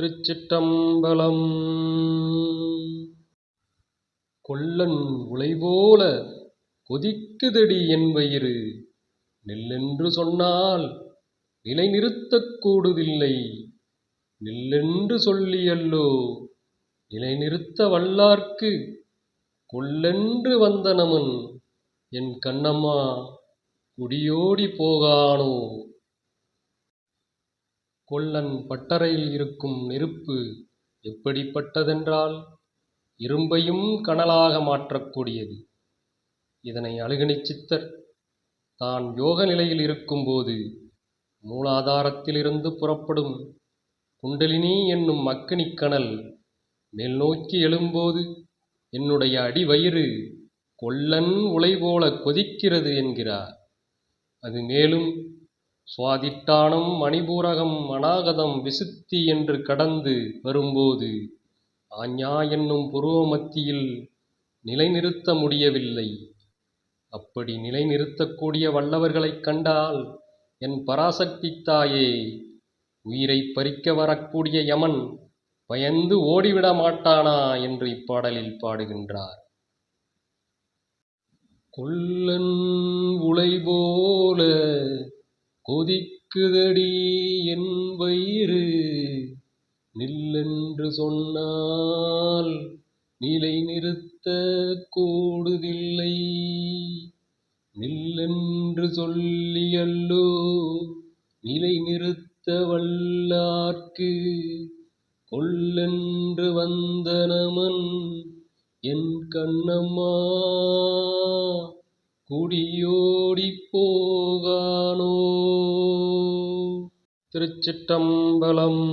திருச்சிற்றம்பலம் கொல்லன் உலைபோல கொதிக்குதடி என் வயிறு. நில்லென்று சொன்னால் நிலைநிறுத்தக் கூடுதில்லை. நில்லென்று சொல்லியல்லோ நிலைநிறுத்த வல்லார்க்கு கொல்லென்று வந்தனமன். என் கண்ணம்மா குடியோடி போகானோ. கொல்லன் பட்டறையில் இருக்கும் நெருப்பு எப்படிப்பட்டதென்றால் இரும்பையும் கனலாக மாற்றக்கூடியது. இதனை அழுகணிச் சித்தர் தான் யோக நிலையில் இருக்கும்போது மூலாதாரத்திலிருந்து புறப்படும் குண்டலினி என்னும் அக்கினிக் கனல் மேல் நோக்கி எழும்போது என்னுடைய அடிவயிறு கொல்லன் உலை போல கொதிக்கிறது என்கிறார். அது மேலும் சுவாதிட்டானம் மணிபூரகம் அநாகதம் விசுத்தி என்று கடந்து வரும்போது ஆஞ்ஞா என்னும் புருவ மத்தியில் நிலைநிறுத்த முடியவில்லை. அப்படி நிலைநிறுத்தக்கூடிய வல்லவர்களைக் கண்டால் என் பராசக்தி தாயே உயிரைப் பறிக்க வரக்கூடிய யமன் பயந்து ஓடிவிட மாட்டானா என்று இப்பாடலில் பாடுகின்றார். கொல்லன் உலை போல கொதிக்குதடி என் வயிறு. நில்லென்று சொன்னால் நிலை நிறுத்த கூடுதில்லை. நில்லென்று சொல்லியல்லோ நிலை நிறுத்த வல்லார்க்கு. கொல்லென்று வந்தனமன் என் கண்ணம்மா. குடியோடிப் போகானோ. திருச்சிற்றம்பலம்